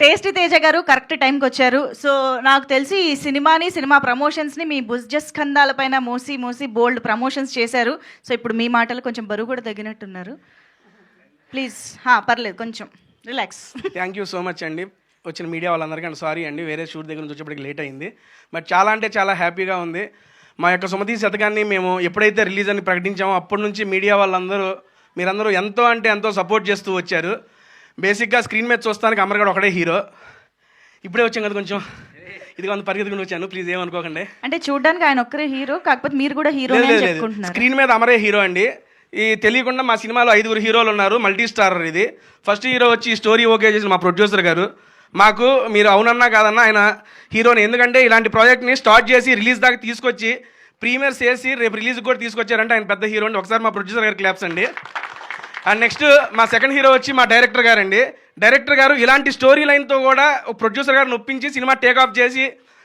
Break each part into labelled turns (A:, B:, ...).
A: Tasty Teja గారు correct టైంకి వచ్చారు. సో నాకు తెలిసి ఈ సినిమాని సినిమా ప్రమోషన్స్ని మీ బుజ్జస్ ఖందాల పైన మోసి మోసి బోల్డ్ ప్రమోషన్స్ చేశారు. సో ఇప్పుడు మీ మాటలు కొంచెం బరువు కూడా తగ్గినట్టున్నారు. ప్లీజ్ హా, పర్లేదు కొంచెం. Relax.
B: Thank you so much అండి. వచ్చిన మీడియా వాళ్ళందరికీ అండ్ సారీ అండి వేరే షూట్ దగ్గర నుంచి వచ్చేప్పటికి లేట్ అయింది. బట్ చాలా అంటే చాలా హ్యాపీగా ఉంది. మా యొక్క సుమతి శతకాన్ని మేము ఎప్పుడైతే రిలీజ్ అని ప్రకటించామో అప్పటి నుంచి మీడియా వాళ్ళందరూ మీరందరూ ఎంతో అంటే ఎంతో సపోర్ట్ చేస్తూ వచ్చారు. బేసిక్గా స్క్రీన్ మీద చూస్తానికి అమర్గడ్ ఒకడే హీరో. ఇప్పుడే వచ్చాం కదా కొంచెం. ఇది కొంత పరిగెత్తుకుని వచ్చాను. ప్లీజ్ ఏమనుకోకండి.
A: అంటే చూడడానికి ఆయన ఒక్కరే హీరో కాకపోతే మీరు కూడా హీరో
B: స్క్రీన్ మీద అమరే హీరో అండి. ఈ తెలియకుండా మా సినిమాలో ఐదుగురు హీరోలు ఉన్నారు. మల్టీ స్టారర్ ఇది. ఫస్ట్ హీరో వచ్చి ఈ స్టోరీ ఓకే చేసిన మా ప్రొడ్యూసర్ గారు. మాకు మీరు అవునన్నా కాదన్నా ఆయన హీరోని. ఎందుకంటే ఇలాంటి ప్రాజెక్ట్ని స్టార్ట్ చేసి రిలీజ్ దాకా తీసుకొచ్చి ప్రీమియర్స్ చేసి రేపు రిలీజ్ కూడా తీసుకొచ్చారంటే ఆయన పెద్ద హీరో అండి. ఒకసారి మా ప్రొడ్యూసర్ గారు క్లాప్స్ అండి. అండ్ నెక్స్ట్ మా సెకండ్ హీరో వచ్చి మా డైరెక్టర్ గారండి. డైరెక్టర్ గారు ఇలాంటి స్టోరీ లైన్తో కూడా ఒక ప్రొడ్యూసర్ గారు నొప్పించి సినిమా టేక్ ఆఫ్ చేసి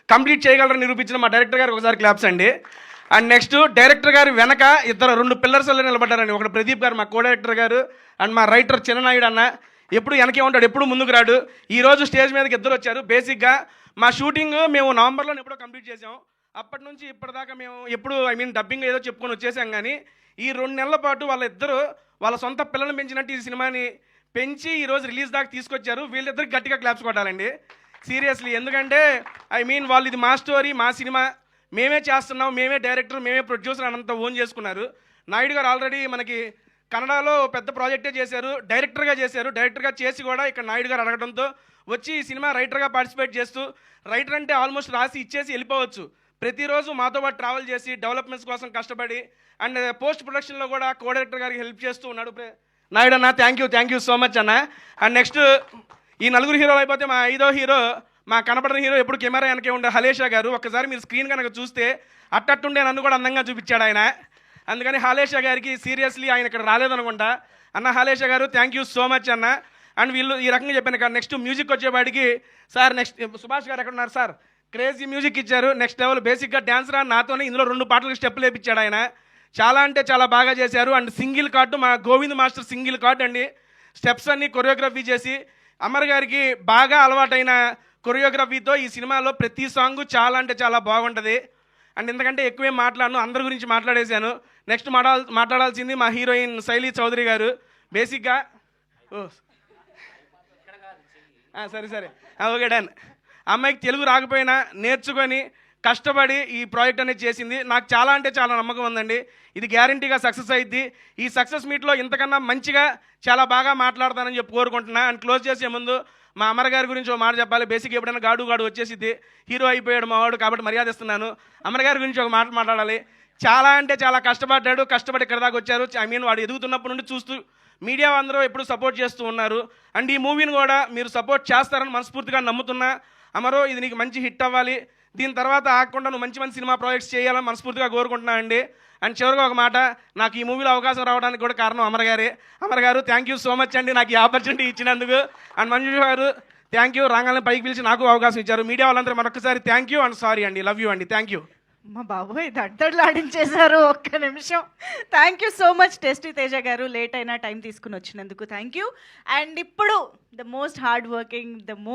B: కంప్లీట్ చేయగలరని నిరూపించిన మా డైరెక్టర్ గారికి ఒకసారి క్లాప్స్ అండి. అండ్ నెక్స్ట్ డైరెక్టర్ గారు వెనక ఇద్దరు రెండు పిల్లర్స్ నిలబడ్డారండి. ఒకటి ప్రదీప్ గారు మా కో డైరెక్టర్ గారు అండ్ మా రైటర్ చిన్ననాయుడు అన్న. ఎప్పుడు వెనకే ఉంటాడు ఎప్పుడు ముందుకు రాడు. ఈరోజు స్టేజ్ మీదకి ఇద్దరు వచ్చారు. బేసిక్గా మా షూటింగ్ మేము నవంబర్లో ఎప్పుడో కంప్లీట్ చేసాం అప్పటి నుంచి ఇప్పటిదాకా మేము ఎప్పుడు ఐ మీన్ డబ్బింగ్ ఏదో చెప్పుకొని వచ్చేసాం కానీ ఈ రెండు నెలల పాటు వాళ్ళ ఇద్దరు వాళ్ళ సొంత పిల్లల్ని పెంచినట్టు ఈ సినిమాని పెంచి ఈరోజు రిలీజ్ దాకా తీసుకొచ్చారు. వీళ్ళిద్దరికి గట్టిగా క్లాప్స్ కొట్టాలండి. సీరియస్లీ ఎందుకంటే ఐ మీన్ వాళ్ళు ఇది మా స్టోరీ మా సినిమా. మేమే చేస్తున్నాం మేమే డైరెక్టర్ మేమే ప్రొడ్యూసర్ అనంత ఓన్ చేసుకున్నారు. నాయుడు గారు ఆల్రెడీ మనకి కన్నడలో పెద్ద ప్రాజెక్టే చేశారు డైరెక్టర్గా చేశారు. డైరెక్టర్గా చేసి కూడా ఇక్కడ నాయుడు గారు అడగడంతో వచ్చి ఈ సినిమా రైటర్గా పార్టిసిపేట్ చేస్తూ రైటర్ అంటే ఆల్మోస్ట్ రాసి ఇచ్చేసి వెళ్ళిపోవచ్చు. ప్రతిరోజు మాతో పాటు ట్రావెల్ చేసి డెవలప్మెంట్స్ కోసం కష్టపడి అండ్ పోస్ట్ ప్రొడక్షన్లో కూడా కో డైరెక్టర్ గారికి హెల్ప్ చేస్తూ ఉన్నాడు నాయుడు అన్న thank you thank you so much అన్న. అండ్ నెక్స్ట్ ఈ నలుగురు హీరోలు అయిపోతే మా ఐదో హీరో మా కనపడని హీరో ఎప్పుడు కెమెరా వెనకే ఉండే హలేషా గారు. ఒక్కసారి మీరు స్క్రీన్ కనుక చూస్తే అట్టట్టుండే నన్ను కూడా అందంగా చూపించాడు ఆయన. అందుకని హాలేషా గారికి సీరియస్లీ ఆయన ఇక్కడ రాలేదనుకుంటా. అన్న హాలేషా గారు థ్యాంక్ యూ సో మచ్ అన్న. అండ్ వీళ్ళు ఈ రకంగా చెప్పాను నెక్స్ట్ మ్యూజిక్ వచ్చేవాడికి సార్ నెక్స్ట్ సుభాష్ గారు ఎక్కడ ఉన్నారు సార్? క్రేజీ మ్యూజిక్ ఇచ్చారు. నెక్స్ట్ లెవెల్ బేసిక్గా డ్యాన్స్ రా నాతోనే ఇందులో రెండు పాటలకు స్టెప్పులు వేపించాడు ఆయన. చాలా అంటే చాలా బాగా చేశారు. అండ్ సింగిల్ కార్డు మా గోవింద్ మాస్టర్ సింగిల్ కార్డు అండి. స్టెప్స్ అన్ని కొరియోగ్రఫీ చేసి అమర్ గారికి బాగా అలవాటైన కొరియోగ్రఫీతో ఈ సినిమాలో ప్రతి సాంగ్ చాలా అంటే చాలా బాగుంటుంది. అండ్ ఎందుకంటే ఎక్కువే మాట్లాడను అందరి గురించి మాట్లాడేశాను. నెక్స్ట్ మాట్లాడాల్ మాట్లాడాల్సింది మా హీరోయిన్ శైలి చౌదరి గారు. బేసిక్గా ఓ. సరే సరే. Okay done. అమ్మాయికి తెలుగు రాకపోయినా నేర్చుకొని కష్టపడి ఈ ప్రాజెక్ట్ అనేది చేసింది. నాకు చాలా అంటే చాలా నమ్మకం ఉందండి. ఇది గ్యారంటీగా సక్సెస్ అయింది ఈ సక్సెస్ మీట్లో ఇంతకన్నా మంచిగా చాలా బాగా మాట్లాడతానని చెప్పి కోరుకుంటున్నా. అండ్ క్లోజ్ చేసే ముందు మా అమ్మగారి గారి గురించి ఒక మాట చెప్పాలి. బేసిక్ ఎప్పుడైనా గాడు గాడు వచ్చేసింది హీరో అయిపోయాడు మా వాడు కాబట్టి మర్యాద ఇస్తున్నాను. అమర్ గారి గురించి ఒక మాట మాట్లాడాలి. చాలా అంటే చాలా కష్టపడ్డాడు. కష్టపడి ఇక్కడ దాకా వచ్చారు. ఐ మీన్ వాడు ఎదుగుతున్నప్పటి నుండి చూస్తూ మీడియా అందరూ ఎప్పుడు సపోర్ట్ చేస్తూ ఉన్నారు. అండ్ ఈ మూవీని కూడా మీరు సపోర్ట్ చేస్తారని మనస్ఫూర్తిగా నమ్ముతున్నా. అమరో ఇది నీకు మంచి హిట్ అవ్వాలి. దీని తర్వాత ఆగకుండా నువ్వు మంచి మంచి సినిమా ప్రాజెక్ట్స్ చేయాలని మనస్ఫూర్తిగా కోరుకుంటున్నా అండి. అండ్ చివరిగా ఒక మాట నాకు ఈ మూవీలో అవకాశం రావడానికి కూడా కారణం అమర్ గారే. అమర్ గారు థ్యాంక్ యూ సో మచ్ అండి నాకు ఈ ఆపర్చునిటీ ఇచ్చినందుకు. అండ్ మంజు గారు థ్యాంక్ యూ రాగానే పైకి పిలిచి నాకు అవకాశం ఇచ్చారు. మీడియా వాళ్ళందరూ మరొకసారి థ్యాంక్ యూ అండ్ సారీ అండి. లవ్ యూ అండి. థ్యాంక్ యూ
A: మా బాబోయ్ దడ్దడ్లాడించేశారు ఒక్క నిమిషం. Thank you so much tasty Teja గారు. లేట్ అయినా టైం తీసుకుని వచ్చినందుకు థ్యాంక్ యూ అండ్ ఇప్పుడు the most hard working the most